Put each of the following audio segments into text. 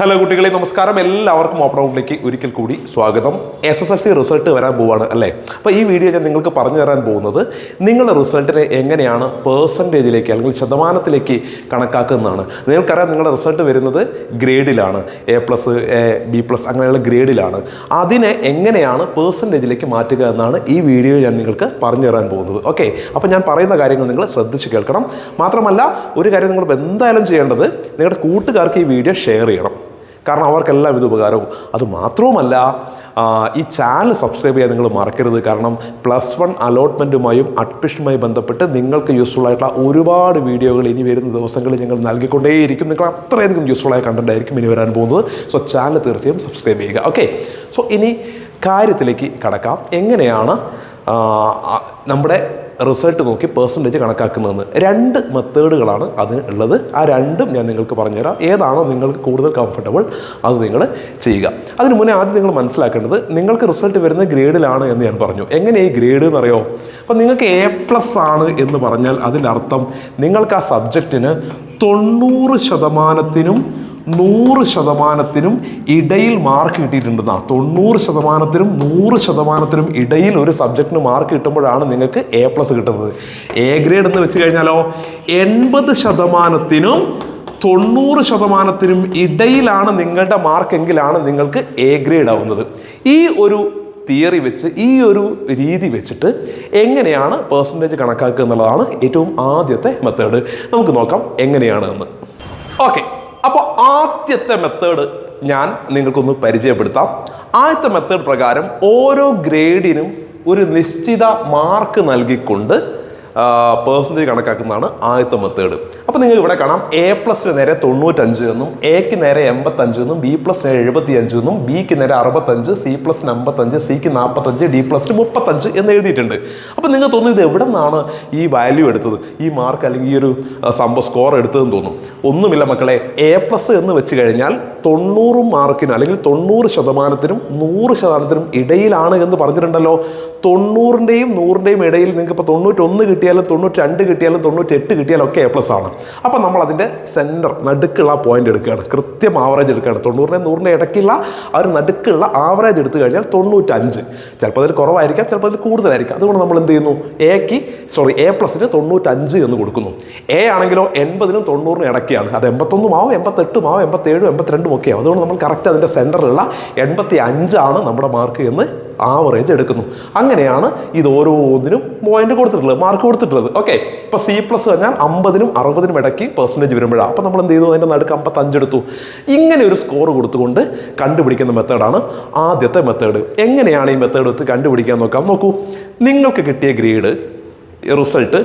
Hello കുട്ടികളെ നമസ്കാരം. എല്ലാവർക്കും ഓപ്പൺ ഔട്ടിലേക്ക് ഒരിക്കൽ കൂടി സ്വാഗതം. S S L C result വരാൻ പോവാണ് അല്ലേ? അപ്പോൾ ഈ വീഡിയോ ഞാൻ നിങ്ങൾക്ക് പറഞ്ഞു തരാൻ പോകുന്നത് നിങ്ങളുടെ റിസൾട്ടിനെ എങ്ങനെയാണ് പേഴ്സന്റേജിലേക്ക് അല്ലെങ്കിൽ ശതമാനത്തിലേക്ക് കണക്കാക്കുന്നതാണ്. നിങ്ങൾക്കറിയാം നിങ്ങളുടെ റിസൾട്ട് വരുന്നത് ഗ്രേഡിലാണ് A plus A B plus അങ്ങനെയുള്ള ഗ്രേഡിലാണ് അതിനെ എങ്ങനെയാണ് പേഴ്സന്റേജിലേക്ക് മാറ്റുക എന്നാണ് ഈ വീഡിയോ ഞാൻ നിങ്ങൾക്ക് പറഞ്ഞു തരാൻ പോകുന്നത്. ഓക്കെ അപ്പോൾ ഞാൻ പറയുന്ന കാര്യങ്ങൾ നിങ്ങൾ ശ്രദ്ധിച്ച് കേൾക്കണം. മാത്രമല്ല ഒരു കാര്യം നിങ്ങൾ എന്തായാലും ചെയ്യേണ്ടത് നിങ്ങളുടെ കൂട്ടുകാർക്ക് ഈ വീഡിയോ ഷെയർ ചെയ്യണം. കാരണം അവർക്കെല്ലാം ഇത് ഉപകാരവും. അത് മാത്രവുമല്ല ഈ ചാനൽ സബ്സ്ക്രൈബ് ചെയ്യാൻ നിങ്ങൾ മറക്കരുത്. കാരണം പ്ലസ് വൺ അലോട്ട്മെന്റുമായും അഡ്മിഷനുമായി ബന്ധപ്പെട്ട് നിങ്ങൾക്ക് യൂസ്ഫുൾ ആയിട്ടുള്ള ഒരുപാട് വീഡിയോകൾ ഇനി വരുന്ന ദിവസങ്ങളിൽ ഞങ്ങൾ നൽകിക്കൊണ്ടേയിരിക്കും. നിങ്ങൾ അത്രയധികം യൂസ്ഫുൾ ആയ കണ്ടന്റ് ആയിരിക്കും ഇനി വരാൻ പോകുന്നത്. സോ ചാനൽ തീർച്ചയായും സബ്സ്ക്രൈബ് ചെയ്യുക. ഓക്കെ സോ ഇനി കാര്യത്തിലേക്ക് കടക്കാം. എങ്ങനെയാണ് നമ്മുടെ റിസൾട്ട് നോക്കി പെർസെന്റേജ് കണക്കാക്കുന്നതെന്ന്. രണ്ട് മെത്തേഡുകളാണ് അതിന് ഉള്ളത്. ആ രണ്ടും ഞാൻ നിങ്ങൾക്ക് പറഞ്ഞുതരാം. ഏതാണോ നിങ്ങൾക്ക് കൂടുതൽ കംഫർട്ടബിൾ അത് നിങ്ങൾ ചെയ്യുക. അതിന് മുന്നേ ആദ്യം നിങ്ങൾ മനസ്സിലാക്കേണ്ടത് നിങ്ങൾക്ക് റിസൾട്ട് വരുന്ന ഗ്രേഡിലാണ് എന്ന് ഞാൻ പറഞ്ഞു. എങ്ങനെ ഈ ഗ്രേഡ് എന്നറിയോ? അപ്പം നിങ്ങൾക്ക് എ പ്ലസ് ആണ് എന്ന് പറഞ്ഞാൽ അതിന്റെ അർത്ഥം നിങ്ങൾക്ക് ആ സബ്ജക്റ്റിന് തൊണ്ണൂറ് ശതമാനത്തിനും നൂറ് ശതമാനത്തിനും ഇടയിൽ മാർക്ക് കിട്ടിയിട്ടുണ്ടെന്നാ. തൊണ്ണൂറ് ശതമാനത്തിനും നൂറ് ശതമാനത്തിനും ഇടയിൽ ഒരു സബ്ജക്റ്റിന് മാർക്ക് കിട്ടുമ്പോഴാണ് നിങ്ങൾക്ക് എ പ്ലസ് കിട്ടുന്നത്. എ ഗ്രേഡ് എന്ന് വെച്ച് കഴിഞ്ഞാലോ എൺപത് ശതമാനത്തിനും തൊണ്ണൂറ് ശതമാനത്തിനും ഇടയിലാണ് നിങ്ങളുടെ മാർക്ക് എങ്കിലാണ് നിങ്ങൾക്ക് എ ഗ്രേഡ് ആവുന്നത്. ഈ ഒരു തിയറി വെച്ച് ഈ ഒരു രീതി വെച്ചിട്ട് എങ്ങനെയാണ് പേഴ്സന്റേജ് കണക്കാക്കുക എന്നുള്ളതാണ് ഏറ്റവും ആദ്യത്തെ മെത്തേഡ് നമുക്ക് നോക്കാം എങ്ങനെയാണ് എന്ന്. ഓക്കെ അപ്പോൾ ആദ്യത്തെ മെത്തേഡ് ഞാൻ നിങ്ങൾക്കൊന്ന് പരിചയപ്പെടുത്താം. ആദ്യത്തെ മെത്തേഡ് പ്രകാരം ഓരോ ഗ്രേഡിനും ഒരു നിശ്ചിത മാർക്ക് നൽകിക്കൊണ്ട് പേഴ്സന്റേജ് കണക്കാക്കുന്നതാണ് ആദ്യത്തെ മെത്തേഡ് അപ്പോൾ നിങ്ങൾ ഇവിടെ കാണാം എ പ്ലസിന് നേരെ തൊണ്ണൂറ്റഞ്ച് എന്നും എക്ക് നേരെ എൺപത്തഞ്ച് എന്നും ബി പ്ലസ് നേരെ എഴുപത്തി അഞ്ച് എന്നും ബിക്ക് നേരെ അറുപത്തഞ്ച് സി പ്ലസിന് അമ്പത്തഞ്ച് സിക്ക് നാൽപ്പത്തഞ്ച് ഡി പ്ലസിന് മുപ്പത്തഞ്ച് എന്ന് എഴുതിയിട്ടുണ്ട്. അപ്പോൾ നിങ്ങൾ തോന്നുന്നു ഇത് എവിടെ നിന്നാണ് ഈ വാല്യൂ എടുത്തത്? ഈ മാർക്ക് അല്ലെങ്കിൽ ഈ ഒരു സംഭവം സ്കോർ എടുത്തതെന്ന് തോന്നും ഒന്നുമില്ല മക്കളെ എ പ്ലസ് എന്ന് വെച്ച് കഴിഞ്ഞാൽ തൊണ്ണൂറ് മാർക്കിന് അല്ലെങ്കിൽ തൊണ്ണൂറ് ശതമാനത്തിനും നൂറ് ശതമാനത്തിനും ഇടയിലാണ് എന്ന് പറഞ്ഞിട്ടുണ്ടല്ലോ. തൊണ്ണൂറിന്റെയും നൂറിന്റെയും ഇടയിൽ നിങ്ങൾക്ക് ഇപ്പോൾ തൊണ്ണൂറ്റൊന്ന് കിട്ടിയാലും തൊണ്ണൂറ്റി രണ്ട് കിട്ടിയാലും തൊണ്ണൂറ്റെട്ട് കിട്ടിയാലും ഒക്കെ എ പ്ലസ് ആണ്. അപ്പോൾ നമ്മൾ അതിന്റെ സെന്റർ നടുക്കുള്ള പോയിന്റ് എടുക്കുകയാണ്. കൃത്യം ആവറേജ് എടുക്കുകയാണ്. തൊണ്ണൂറിനെ നൂറിന്റെ ഇടയ്ക്കുള്ള ആ ഒരു നടുക്കുള്ള ആവറേജ് എടുത്തു കഴിഞ്ഞാൽ തൊണ്ണൂറ്റഞ്ച്. ചിലപ്പോൾ അതിൽ കുറവായിരിക്കാം ചിലപ്പോൾ അതിൽ കൂടുതലായിരിക്കാം. അതുകൊണ്ട് നമ്മൾ എന്ത് ചെയ്യുന്നു? എക്ക് സോറി എ പ്ലസിന് തൊണ്ണൂറ്റഞ്ച് എന്ന് കൊടുക്കുന്നു. എ ആണെങ്കിലോ എൺപതിനും തൊണ്ണൂറിനും ഇടയ്ക്കാണ്. അത് എൺപത്തൊന്നും ആവും എൺപത്തെട്ടും ആവും എൺപത്തേഴും എൺപത്തിരണ്ടും ഒക്കെ ആവും. അതുകൊണ്ട് നമ്മൾ കറക്റ്റ് അതിന്റെ സെന്ററിലുള്ള എൺപത്തി അഞ്ചാണ് നമ്മുടെ മാർക്ക് എന്ന് ആവറേജ് എടുക്കുന്നു. അങ്ങനെയാണ് ഇത് ഓരോന്നിനും പോയിന്റ് കൊടുത്തിട്ടുള്ളത് മാർക്ക് കൊടുത്തിട്ടുള്ളത്. ഓക്കെ ഇപ്പോൾ സി പ്ലസ് കഴിഞ്ഞാൽ അമ്പതിനും അറുപതിനും ഇടയ്ക്ക് പെർസെന്റേജ് വരുമ്പോഴാണ് അപ്പോൾ നമ്മൾ എന്ത് ചെയ്തു? അതിന്റെ നടുക്ക് അമ്പത്തഞ്ച് എടുത്തു. ഇങ്ങനെ ഒരു സ്കോർ കൊടുത്തുകൊണ്ട് കണ്ടുപിടിക്കുന്ന മെത്തേഡാണ് ആദ്യത്തെ മെത്തേഡ് എങ്ങനെയാണ് ഈ മെത്തേഡ് എടുത്ത് കണ്ടുപിടിക്കാൻ നോക്കാം? നോക്കൂ. നിങ്ങൾക്ക് കിട്ടിയ ഗ്രേഡ് റിസൾട്ട്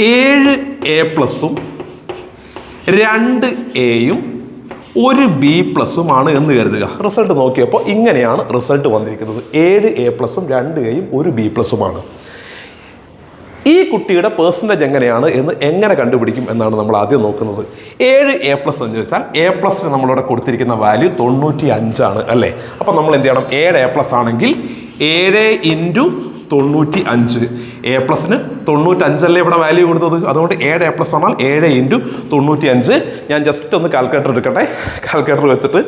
ഏഴ് എ പ്ലസും രണ്ട് എയും ഒരു ബി പ്ലസുമാണ് എന്ന് കരുതുക. റിസൾട്ട് നോക്കിയപ്പോൾ ഇങ്ങനെയാണ് റിസൾട്ട് വന്നിരിക്കുന്നത്. ഏഴ് എ പ്ലസും രണ്ട് എയും ഒരു ബി പ്ലസുമാണ് ഈ കുട്ടിയുടെ പേഴ്സന്റേജ് എങ്ങനെയാണ് എന്ന് എങ്ങനെ കണ്ടുപിടിക്കും എന്നാണ് നമ്മൾ ആദ്യം നോക്കുന്നത്. ഏഴ് എ പ്ലസ് എന്ന് ചോദിച്ചാൽ എ പ്ലസിന് നമ്മളിവിടെ കൊടുത്തിരിക്കുന്ന വാല്യൂ തൊണ്ണൂറ്റി അഞ്ചാണ് അല്ലേ? അപ്പം നമ്മൾ എന്ത് ചെയ്യണം? ഏഴ് എ പ്ലസ് ആണെങ്കിൽ ഏഴ് ഇന്റു തൊണ്ണൂറ്റി അഞ്ച് എ പ്ലസിന് തൊണ്ണൂറ്റഞ്ചല്ലേ ഇവിടെ വാല്യൂ കൊടുത്തത്? അതുകൊണ്ട് ഏഴ് എ പ്ലസ് വന്നാൽ ഏഴ് ഇന്റു തൊണ്ണൂറ്റി അഞ്ച് ഞാൻ ജസ്റ്റ് ഒന്ന് കാൽക്കുലേറ്റർ എടുക്കട്ടെ. കാൽക്കുലേറ്റർ വെച്ചിട്ട്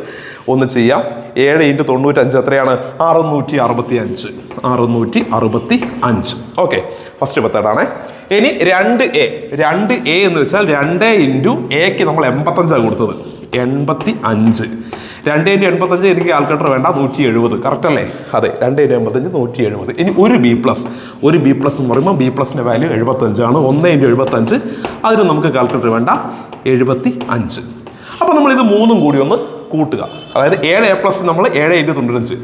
ഒന്ന് ചെയ്യാം. ഏഴ് ഇന്റു തൊണ്ണൂറ്റഞ്ച് എത്രയാണ്? അറുന്നൂറ്റി അറുപത്തി അഞ്ച് അറുന്നൂറ്റി അറുപത്തി അഞ്ച് ഓക്കെ ഫസ്റ്റ് മെത്തേഡാണേ ഇനി രണ്ട് എ രണ്ട് എ എന്ന് വെച്ചാൽ രണ്ട് ഇന്റു എക്ക് നമ്മൾ എൺപത്തഞ്ചാണ് കൊടുത്തത്. എൺപത്തി അഞ്ച് രണ്ട് ഇന്റു എൺപത്തഞ്ച് എനിക്ക് കാൽക്കുലേറ്റർ വേണ്ട നൂറ്റി എഴുപത് കറക്റ്റ് അല്ലേ? അതെ രണ്ട് ഇന്റു എൺപത്തഞ്ച് നൂറ്റി എഴുപത് ഇനി ഒരു ബി പ്ലസ് ഒരു ബി പ്ലസ് എന്ന് പറയുമ്പോൾ ബി പ്ലസിന്റെ വാല്യൂ എഴുപത്തഞ്ചാണ് ഒന്ന് ഇന്റു എഴുപത്തഞ്ച് അതിന് നമുക്ക് കാൽക്കുലേറ്റർ വേണ്ട എഴുപത്തി അഞ്ച് അപ്പോൾ നമ്മൾ ഇത് മൂന്നും കൂടി ഒന്ന് കൂട്ടുക. അതായത് ഏഴ് എ പ്ലസ് നമ്മൾ ഏഴ് ഇന്റു തൊണ്ണൂറ്റഞ്ച്.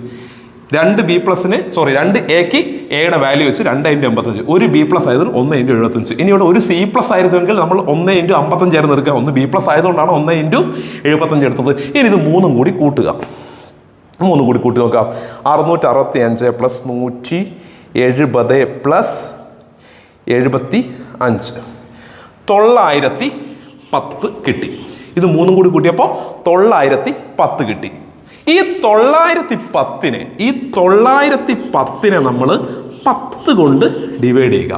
രണ്ട് ബി പ്ലസിന് സോറി രണ്ട് എക്ക് എയുടെ വാല്യൂ വെച്ച് രണ്ട് ഇന്റു എൺപത്തഞ്ച് ഒരു ബി പ്ലസ് ആയതിന് ഒന്ന് ഇന്റു എഴുപത്തഞ്ച്. ഇനി ഇവിടെ ഒരു സി പ്ലസ് ആയിരുന്നെങ്കിൽ നമ്മൾ ഒന്ന് ഇന്റു അമ്പത്തഞ്ച് ആയിരുന്നു എടുക്കുക. ഒന്ന് ബി പ്ലസ് ആയതുകൊണ്ടാണ് ഒന്ന് ഇന്റു എഴുപത്തഞ്ച് എടുത്തത്. ഇനി ഇത് മൂന്നും കൂടി കൂട്ടുക. മൂന്നും കൂടി കൂട്ടി നോക്കാം. അറുന്നൂറ്റി അറുപത്തി അഞ്ച് പ്ലസ് നൂറ്റി എഴുപത് പ്ലസ് എഴുപത്തി അഞ്ച് തൊള്ളായിരത്തി പത്ത് കിട്ടി. ഇത് മൂന്നും കൂടി കൂട്ടിയപ്പോൾ തൊള്ളായിരത്തി പത്ത് കിട്ടി. ഈ തൊള്ളായിരത്തി പത്തിനെ ഈ തൊള്ളായിരത്തി പത്തിനെ നമ്മൾ പത്ത് കൊണ്ട് ഡിവൈഡ് ചെയ്യുക.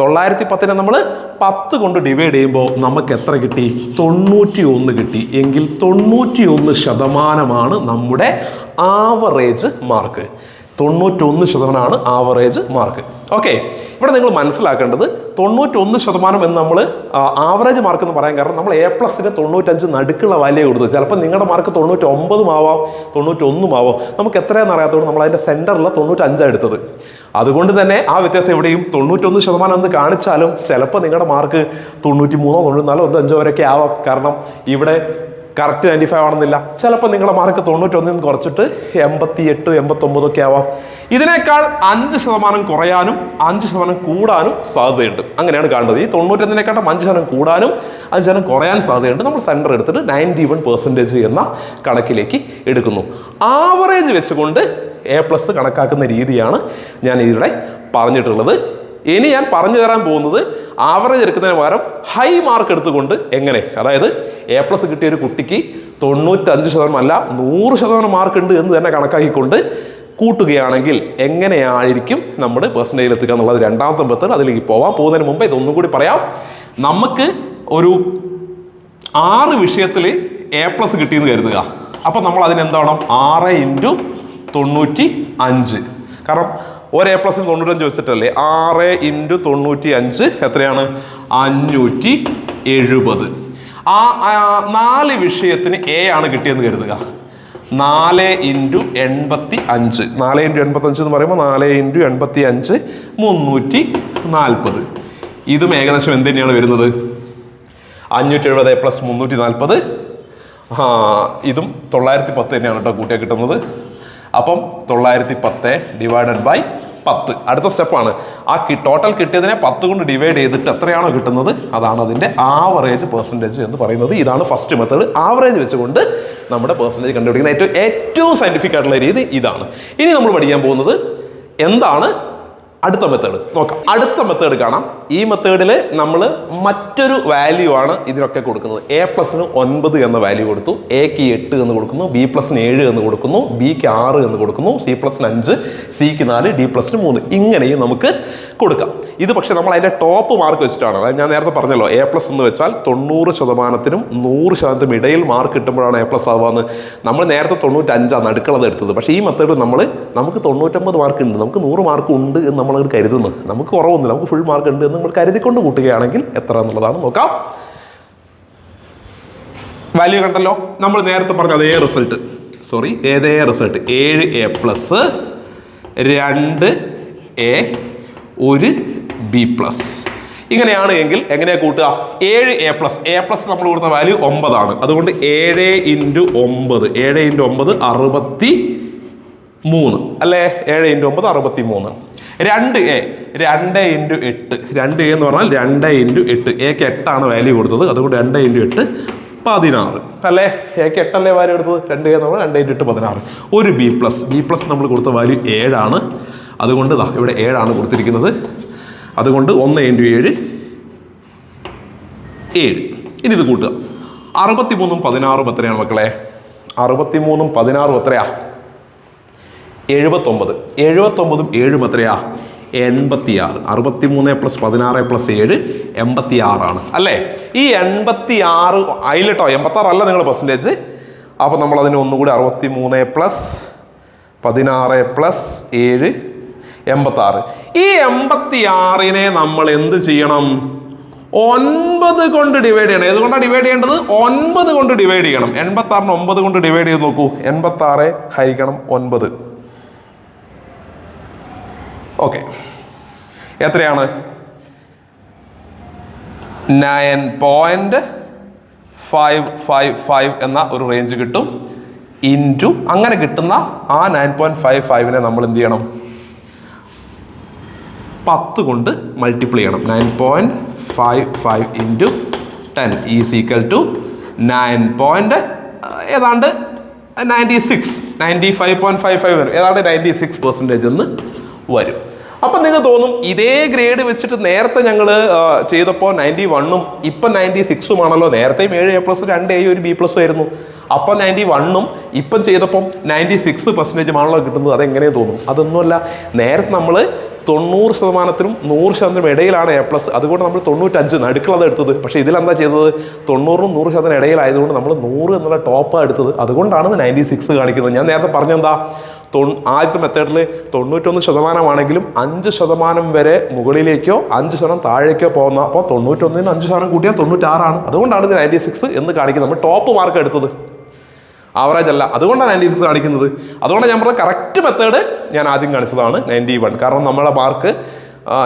തൊള്ളായിരത്തി പത്തിനെ നമ്മൾ പത്ത് കൊണ്ട് ഡിവൈഡ് ചെയ്യുമ്പോൾ നമുക്ക് എത്ര കിട്ടി? തൊണ്ണൂറ്റി ഒന്ന് കിട്ടി. എങ്കിൽ തൊണ്ണൂറ്റി ഒന്ന് ശതമാനമാണ് നമ്മുടെ ആവറേജ് മാർക്ക് തൊണ്ണൂറ്റൊന്ന് ശതമാനമാണ് ആവറേജ് മാർക്ക് ഓക്കെ ഇവിടെ നിങ്ങൾ മനസ്സിലാക്കേണ്ടത് തൊണ്ണൂറ്റൊന്ന് ശതമാനം എന്ന് നമ്മൾ ആവറേജ് മാർക്ക് എന്ന് പറയാൻ കാരണം നമ്മൾ എ പ്ലസിന് തൊണ്ണൂറ്റഞ്ച് നടുക്കുള്ള വാല്യൂ കൊടുത്തു. ചിലപ്പോൾ നിങ്ങളുടെ മാർക്ക് തൊണ്ണൂറ്റൊമ്പതും ആവാം തൊണ്ണൂറ്റൊന്നും ആവാം. നമുക്ക് എത്രയാണെന്ന് അറിയാത്തതുകൊണ്ട് നമ്മൾ അതിന്റെ സെന്ററിൽ തൊണ്ണൂറ്റഞ്ചാണ് എടുത്തത്. അതുകൊണ്ട് തന്നെ ആ വ്യത്യാസം എവിടെയും തൊണ്ണൂറ്റൊന്ന് ശതമാനം എന്ന് കാണിച്ചാലും ചിലപ്പോൾ നിങ്ങളുടെ മാർക്ക് തൊണ്ണൂറ്റി മൂന്നോ തൊണ്ണൂറ്റി ഒന്നോ അഞ്ചോ വരെയൊക്കെ ആവാം. കാരണം ഇവിടെ കറക്റ്റ് നയന്റി ഫൈവ് ആണെന്നില്ല. ചിലപ്പോൾ നിങ്ങളുടെ മാർക്ക് തൊണ്ണൂറ്റൊന്നിൽ നിന്ന് കുറച്ചിട്ട് എൺപത്തി എട്ട് എൺപത്തൊമ്പതൊക്കെ ആവാം. ഇതിനേക്കാൾ അഞ്ച് ശതമാനം കുറയാനും അഞ്ച് ശതമാനം കൂടാനും സാധ്യതയുണ്ട്. അങ്ങനെയാണ് കാണുന്നത്. ഈ തൊണ്ണൂറ്റൊന്നിനെക്കാട്ടും അഞ്ച് ശതമാനം കൂടാനും അഞ്ച് ശതമാനം കുറയാൻ സാധ്യതയുണ്ട്. നമ്മൾ സെന്റർ എടുത്തിട്ട് നയന്റി വൺ പെർസെന്റേജ് എന്ന കണക്കിലേക്ക് എടുക്കുന്നു. ആവറേജ് വെച്ചുകൊണ്ട് എ പ്ലസ് കണക്കാക്കുന്ന രീതിയാണ് ഞാൻ ഇവിടെ പറഞ്ഞിട്ടുള്ളത്. ഇനി ഞാൻ പറഞ്ഞു തരാൻ പോകുന്നത് ആവറേജ് എടുക്കുന്നതിന് പകരം ഹൈ മാർക്ക് എടുത്തുകൊണ്ട് എങ്ങനെ? അതായത് എ പ്ലസ് കിട്ടിയ ഒരു കുട്ടിക്ക് തൊണ്ണൂറ്റഞ്ച് ശതമാനം അല്ല നൂറ് ശതമാനം മാർക്ക് ഉണ്ട് എന്ന് തന്നെ കണക്കാക്കിക്കൊണ്ട് കൂട്ടുകയാണെങ്കിൽ എങ്ങനെയായിരിക്കും നമ്മുടെ പേഴ്സന്റേജിൽ എത്തുക എന്നുള്ളത് രണ്ടാമത്തെ മെത്തേഡ് അതിലേക്ക് പോവാം. പോകുന്നതിന് മുമ്പ് ഇതൊന്നും കൂടി പറയാം. നമുക്ക് ഒരു ആറ് വിഷയത്തിൽ എ പ്ലസ് കിട്ടിയെന്ന് കരുതുക. അപ്പം നമ്മൾ അതിനെന്താണ് ആറ് ഇന്റു തൊണ്ണൂറ്റി അഞ്ച്. കാരണം ഒരു എ പ്ലസ് തൊണ്ണൂറ്റഞ്ച് വെച്ചിട്ടല്ലേ ആറ് ഇന്റു തൊണ്ണൂറ്റി അഞ്ച് എത്രയാണ്? അഞ്ഞൂറ്റി എഴുപത് ആ നാല് വിഷയത്തിന് എ ആണ് കിട്ടിയെന്ന് കരുതുക. നാല് ഇന്റു എൺപത്തി അഞ്ച് നാല് ഇന്റു എൺപത്തി അഞ്ച് എന്ന് പറയുമ്പോൾ നാല് ഇന്റു എൺപത്തി അഞ്ച് മുന്നൂറ്റി നാൽപ്പത് ഇതും ഏകദേശം എന്ത് തന്നെയാണ് വരുന്നത്? അഞ്ഞൂറ്റി എഴുപത് പ്ലസ് മുന്നൂറ്റി നാൽപ്പത് ഇതും തൊള്ളായിരത്തി പത്ത് തന്നെയാണ് കേട്ടോ കൂട്ടിയാൽ കിട്ടുന്നത്. അപ്പം തൊള്ളായിരത്തി പത്ത് ഡിവൈഡഡ് ബൈ പത്ത്. അടുത്ത സ്റ്റെപ്പാണ്. ആ ടോട്ടൽ കിട്ടിയതിനെ പത്ത് കൊണ്ട് ഡിവൈഡ് ചെയ്തിട്ട് എത്രയാണോ കിട്ടുന്നത്? അതാണ് അതിന്റെ ആവറേജ് പെർസെന്റേജ് എന്ന് പറയുന്നത്. ഇതാണ് ഫസ്റ്റ് മെത്തേഡ് ആവറേജ് വെച്ചുകൊണ്ട് നമ്മുടെ പെർസെന്റേജ് കണ്ടുപിടിക്കുന്ന ഏറ്റവും ഏറ്റവും സയന്റിഫിക് ആയിട്ടുള്ള രീതി ഇതാണ്. ഇനി നമ്മൾ പഠിക്കാൻ പോകുന്നത് എന്താണ് അടുത്ത മെത്തേഡ് നോക്കാം. അടുത്ത മെത്തേഡ് കാണാം. ഈ മെത്തേഡിൽ നമ്മൾ മറ്റൊരു വാല്യൂ ആണ് ഇതിനൊക്കെ കൊടുക്കുന്നത്. എ പ്ലസിന് ഒൻപത് എന്ന വാല്യൂ കൊടുത്തു. എക്ക് എട്ട് എന്ന് കൊടുക്കുന്നു. ബി പ്ലസിന് ഏഴ് എന്ന് കൊടുക്കുന്നു. ബിക്ക് ആറ് എന്ന് കൊടുക്കുന്നു. സി പ്ലസിന് അഞ്ച്. സിക്ക് നാല്. ഡി പ്ലസിന് മൂന്ന്. ഇങ്ങനെയും നമുക്ക് കൊടുക്കാം. ഇത് പക്ഷേ നമ്മൾ അതിന്റെ ടോപ്പ് മാർക്ക് വെച്ചിട്ടാണ്. അതായത് ഞാൻ നേരത്തെ പറഞ്ഞല്ലോ എ പ്ലസ് എന്ന് വെച്ചാൽ തൊണ്ണൂറ് ശതമാനത്തിനും നൂറ് ശതമാനത്തിനും ഇടയിൽ മാർക്ക് കിട്ടുമ്പോഴാണ് എ പ്ലസ് ആവാന്ന് നമ്മൾ നേരത്തെ തൊണ്ണൂറ്റഞ്ചാണ് അടുക്കളത് എടുത്തത്. പക്ഷേ ഈ മെത്തേഡ് നമ്മൾ നമുക്ക് തൊണ്ണൂറ്റമ്പത് മാർക്ക് ഉണ്ട്. നമുക്ക് നൂറ് മാർക്ക് ഉണ്ട് എന്ന് നമ്മൾ കരുതുന്നു. നമുക്ക് കുറവൊന്നുമില്ല. നമുക്ക് ഫുൾ മാർക്ക് ഉണ്ട് എന്ന് നമ്മൾ കരുതിക്കൊണ്ട് കൂട്ടുകയാണെങ്കിൽ എത്ര എന്നുള്ളതാണ് നോക്കാം. വാല്യൂ കണ്ടല്ലോ നമ്മൾ നേരത്തെ പറഞ്ഞ അതേ റിസൾട്ട് സോറി ഏതേ റിസൾട്ട് ഏഴ് എ പ്ലസ് രണ്ട് എ ഒരു ബി പ്ലസ് ഇങ്ങനെയാണ് എങ്കിൽ എങ്ങനെയാണ് കൂട്ടുക? ഏഴ് എ പ്ലസ് എ പ്ലസ് നമ്മൾ കൊടുത്ത വാല്യൂ ഒമ്പതാണ്. അതുകൊണ്ട് ഏഴ് ഇന്റു ഒമ്പത്. ഏഴ് ഇന്റു ഒമ്പത് അറുപത്തി മൂന്ന് അല്ലേ? ഏഴ് ഇന്റു ഒമ്പത് അറുപത്തി മൂന്ന് രണ്ട് എ രണ്ട് ഇന്റു എട്ട്. രണ്ട് എ എന്ന് പറഞ്ഞാൽ രണ്ട് ഇന്റു എട്ട്. എക്ക് എട്ടാണ് വാല്യൂ കൊടുത്തത്. അതുകൊണ്ട് രണ്ട് ഇന്റു എട്ട് പതിനാറ്. അല്ലേ? എക്ക് എട്ടല്ലേ വാല്യൂ എടുത്തത് രണ്ട് എന്ന് പറഞ്ഞാൽ രണ്ട് ഇന്റു എട്ട് പതിനാറ്. ഒരു ബി പ്ലസ്. ബി പ്ലസ് നമ്മൾ കൊടുത്ത വാല്യൂ ഏഴാണ്. അതുകൊണ്ട് ദാ ഇവിടെ ഏഴാണ് കൊടുത്തിരിക്കുന്നത്. അതുകൊണ്ട് ഒന്ന് ഇന്റു ഏഴ് ഏഴ്. ഇനി ഇത് കൂട്ടുക. അറുപത്തി മൂന്നും പതിനാറും എത്രയാണ് മക്കളെ? അറുപത്തി മൂന്നും പതിനാറും എത്രയാ? എഴുപത്തൊമ്പത്. എഴുപത്തൊമ്പതും ഏഴും എത്രയാ? എൺപത്തിയാറ്. അറുപത്തി മൂന്ന് പ്ലസ് പതിനാറ് പ്ലസ് ഏഴ് എൺപത്തി ആറാണ് അല്ലേ? ഈ എൺപത്തി ആറ് അതിലിട്ടോ എൺപത്താറ് അല്ല നിങ്ങൾ പെർസെന്റേജ് അപ്പോൾ നമ്മൾ അതിന് ഒന്നുകൂടി അറുപത്തി മൂന്ന് പ്ലസ് പതിനാറ് പ്ലസ് ഏഴ് എൺപത്താറ്. ഈ എൺപത്തി ആറിനെ നമ്മൾ എന്ത് ചെയ്യണം? ഒൻപത് കൊണ്ട് ഡിവൈഡ് ചെയ്യണം. ഏതുകൊണ്ടാണ് ഡിവൈഡ് ചെയ്യേണ്ടത്? ഒൻപത് കൊണ്ട് ഡിവൈഡ് ചെയ്യണം. എൺപത്താറിന് ഒമ്പത് കൊണ്ട് ഡിവൈഡ് ചെയ്ത് നോക്കൂ. എൺപത്താറ് ഹരിക്കണം ഒൻപത്. ഓക്കെ എത്രയാണ്? Nine point five five five എന്ന ഒരു റേഞ്ച് കിട്ടും. ഇന്റു അങ്ങനെ കിട്ടുന്ന ആ നയൻ പോയിന്റ് ഫൈവ് ഫൈവിനെ നമ്മൾ എന്ത് ചെയ്യണം? പത്ത് കൊണ്ട് മൾട്ടിപ്ലൈ ചെയ്യണം. Nine point five five into ten is equal to nine point ഏതാണ്ട് ninety six ninety five point five five വരും. ഏതാണ്ട് നയന്റി സിക്സ് പെർസെന്റേജ് എന്ന് വരും. അപ്പം നിങ്ങൾ തോന്നും ഇതേ ഗ്രേഡ് വെച്ചിട്ട് നേരത്തെ ഞങ്ങൾ ചെയ്തപ്പോൾ നയന്റി വണ്ണും ഇപ്പം നയന്റി സിക്സും ആണല്ലോ. നേരത്തെയും ഏഴ് എ പ്ലസ് രണ്ട് എ ഒരു ബി പ്ലസ് ആയിരുന്നു. അപ്പം നയന്റി വണ്ണും ഇപ്പം ചെയ്തപ്പം നയന്റി സിക്സ് പെർസെന്റേജും ആണല്ലോ കിട്ടുന്നത്. അതെങ്ങനെ തോന്നും? അതൊന്നുമല്ല. നേരത്തെ നമ്മൾ തൊണ്ണൂറ് ശതമാനത്തിനും നൂറ് ശതമാനത്തിനും ഇടയിലാണ് എ പ്ലസ് അതുകൊണ്ട് നമ്മൾ തൊണ്ണൂറ്റഞ്ച് നടുക്കളത് എടുത്തത്. പക്ഷേ ഇതിലെന്താ ചെയ്തത്? തൊണ്ണൂറിനും നൂറ് ശതമാനം ഇടയിലായതുകൊണ്ട് നമ്മൾ നൂറ് എന്നുള്ള ടോപ്പാണ് എടുത്തത്. അതുകൊണ്ടാണ് നയന്റി സിക്സ് കാണിക്കുന്നത്. ഞാൻ നേരത്തെ പറഞ്ഞെന്താ? തൊ ആദ്യത്തെ മെത്തേഡിൽ തൊണ്ണൂറ്റൊന്ന് ശതമാനമാണെങ്കിലും അഞ്ച് ശതമാനം വരെ മുകളിലേക്കോ അഞ്ച് ശതമാനം താഴേക്കോ പോകുന്ന അപ്പോൾ തൊണ്ണൂറ്റൊന്നിന് അഞ്ച് ശതമാനം കൂട്ടിയാൽ തൊണ്ണൂറ്റാറാണ്. അതുകൊണ്ടാണ് ഇത് നയന്റി സിക്സ് എന്ന് കാണിക്കുന്നത്. നമ്മൾ ടോപ്പ് മാർക്ക് എടുത്തത്. ആവറേജ് അല്ല. അതുകൊണ്ടാണ് നയന്റി സിക്സ് കാണിക്കുന്നത്. അതുകൊണ്ട് ഞാൻ പറഞ്ഞ കറക്റ്റ് മെത്തേഡ് ഞാൻ ആദ്യം കാണിച്ചതാണ് നയന്റി വൺ കാരണം നമ്മളെ മാർക്ക്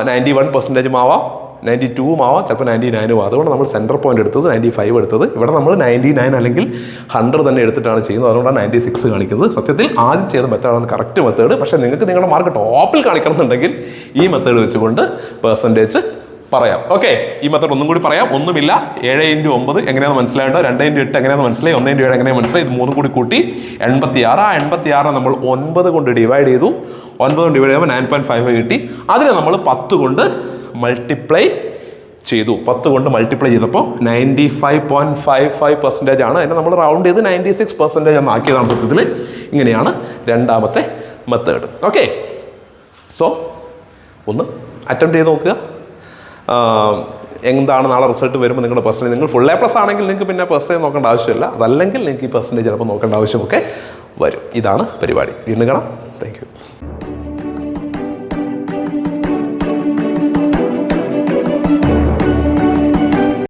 നയന്റി വൺ പെർസെന്റേജും ആവാം. നയന്റി ടൂവും ആവാം. ചിലപ്പോൾ നയന്റി നയനും ആവാം. അതുകൊണ്ട് നമ്മൾ സെന്റർ പോയിന്റ് എടുത്തത് നയന്റി ഫൈവ് എടുത്തത്. ഇവിടെ നമ്മൾ നയന്റി നയൻ അല്ലെങ്കിൽ ഹൺഡ്രഡ് തന്നെ എടുത്തിട്ടാണ് ചെയ്യുന്നത്. അതുകൊണ്ടാണ് നയന്റി സിക്സ് കാണിക്കുന്നത്. സത്യത്തിൽ ആദ്യം ചെയ്ത മെത്തേഡാണ് കറക്റ്റ് മെത്തേഡ് പക്ഷേ നിങ്ങൾക്ക് നിങ്ങളുടെ മാർക്ക് ടോപ്പിൽ കാണിക്കണം എന്നുണ്ടെങ്കിൽ ഈ മെത്തേഡ് വെച്ചുകൊണ്ട് പെർസെന്റേജ് പറയാം. ഓക്കെ ഈ മെത്തേഡ് ഒന്നും കൂടി പറയാം. ഒന്നുമില്ല. ഏഴ് ഇന്റു ഒമ്പത് എങ്ങനെയാണെന്ന് മനസ്സിലായല്ലോ രണ്ട് ഇന്റു എട്ട് എങ്ങനെയാണെന്ന് മനസ്സിലായി? ഒന്ന് ഇന്റു ഏഴ് എങ്ങനെയാണ് മനസ്സിലായി? ഇത് മൂന്നും കൂടി കൂട്ടി എൺപത്തി ആറ് ആ എൺപത്തി ആറ് നമ്മൾ ഒൻപത് കൊണ്ട് ഡിവൈഡ് ചെയ്തു. ഒൻപത് കൊണ്ട് ഡിവൈഡ് ചെയ്യുമ്പോൾ നയൻ പോയിന്റ് ഫൈവ് കിട്ടി. അതിനെ നമ്മൾ പത്ത് കൊണ്ട് മൾട്ടിപ്ലൈ ചെയ്തു. പത്ത് കൊണ്ട് മൾട്ടിപ്ലൈ ചെയ്തപ്പോൾ ninety five point five five percentage ആണ്. അതിനെ നമ്മൾ റൗണ്ട് ചെയ്ത് നയന്റി സിക്സ് പെർസെന്റേജ് എന്ന് ആക്കിയതാണ് സത്യത്തിൽ ഇങ്ങനെയാണ് രണ്ടാമത്തെ മെത്തേഡ് ഓക്കെ സോ ഒന്ന് അറ്റംപ്റ്റ് ചെയ്ത് നോക്കുക. എന്താണ് നാളെ റിസൾട്ട് വരുമ്പോൾ നിങ്ങളുടെ പെർസെന്റേജ് നിങ്ങൾ ഫുൾ എ പ്ലസ് ആണെങ്കിൽ നിങ്ങൾക്ക് പിന്നെ പെർസെന്റേജ് നോക്കേണ്ട ആവശ്യമില്ല. അതല്ലെങ്കിൽ നിങ്ങൾക്ക് ഈ പെർസെന്റേജ് ചിലപ്പോൾ നോക്കേണ്ട ആവശ്യമൊക്കെ വരും. ഇതാണ് പരിപാടി. വീണ്ടും കാണാം.